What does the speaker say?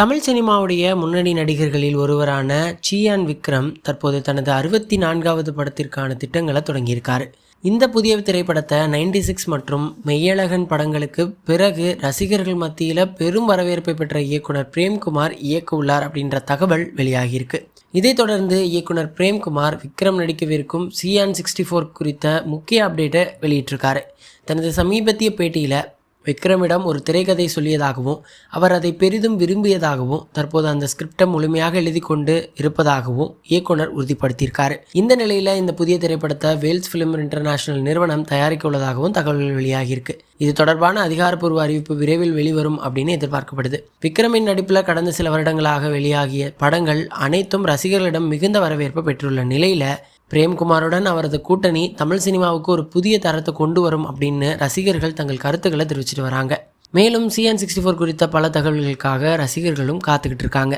தமிழ் சினிமாவுடைய முன்னணி நடிகர்களில் ஒருவரான சியான் விக்ரம் தற்போது தனது அறுபத்தி நான்காவது படத்திற்கான திட்டங்களை தொடங்கியிருக்காரு. இந்த புதிய திரைப்படத்தை நைன்டி சிக்ஸ் மற்றும் மெய்யழகன் படங்களுக்கு பிறகு ரசிகர்கள் மத்தியில் பெரும் வரவேற்பை பெற்ற இயக்குனர் பிரேம்குமார் இயக்க உள்ளார் அப்படின்ற தகவல் வெளியாகியிருக்கு. இதைத் தொடர்ந்து இயக்குனர் பிரேம்குமார் விக்ரம் நடிக்கவிருக்கும் சியான் சிக்ஸ்டி ஃபோர் குறித்த முக்கிய அப்டேட்டை வெளியிட்டிருக்காரு. தனது சமீபத்திய பேட்டியில் விக்ரமிடம் ஒரு திரைக்கதை சொல்லியதாகவும் அவர் அதை பெரிதும் விரும்பியதாகவும் தற்போது அந்த ஸ்கிரிப்டை முழுமையாக எழுதி கொண்டு இருப்பதாகவும் இயக்குனர் உறுதிப்படுத்தியிருக்காரு. இந்த நிலையில் இந்த புதிய திரைப்படத்தை வேல்ஸ் ஃபிலிம் இன்டர்நேஷனல் நிறுவனம் தயாரிக்க உள்ளதாகவும் தகவல்கள் வெளியாகியிருக்கு. இது தொடர்பான அதிகாரப்பூர்வ அறிவிப்பு விரைவில் வெளிவரும் அப்படின்னு எதிர்பார்க்கப்படுது. விக்ரமின் நடிப்பில் கடந்த சில வருடங்களாக வெளியாகிய படங்கள் அனைத்தும் ரசிகர்களிடம் மிகுந்த வரவேற்பு பெற்றுள்ள நிலையில் பிரேம்குமாருடன் அவரது கூட்டணி தமிழ் சினிமாவுக்கு ஒரு புதிய தரத்தை கொண்டு வரும் அப்படின்னு ரசிகர்கள் தங்கள் கருத்துக்களை தெரிவிச்சிட்டு வராங்க. மேலும் சிஎன் சிக்ஸ்டி ஃபோர் குறித்த பல தகவல்களுக்காக ரசிகர்களும் காத்துக்கிட்டு இருக்காங்க.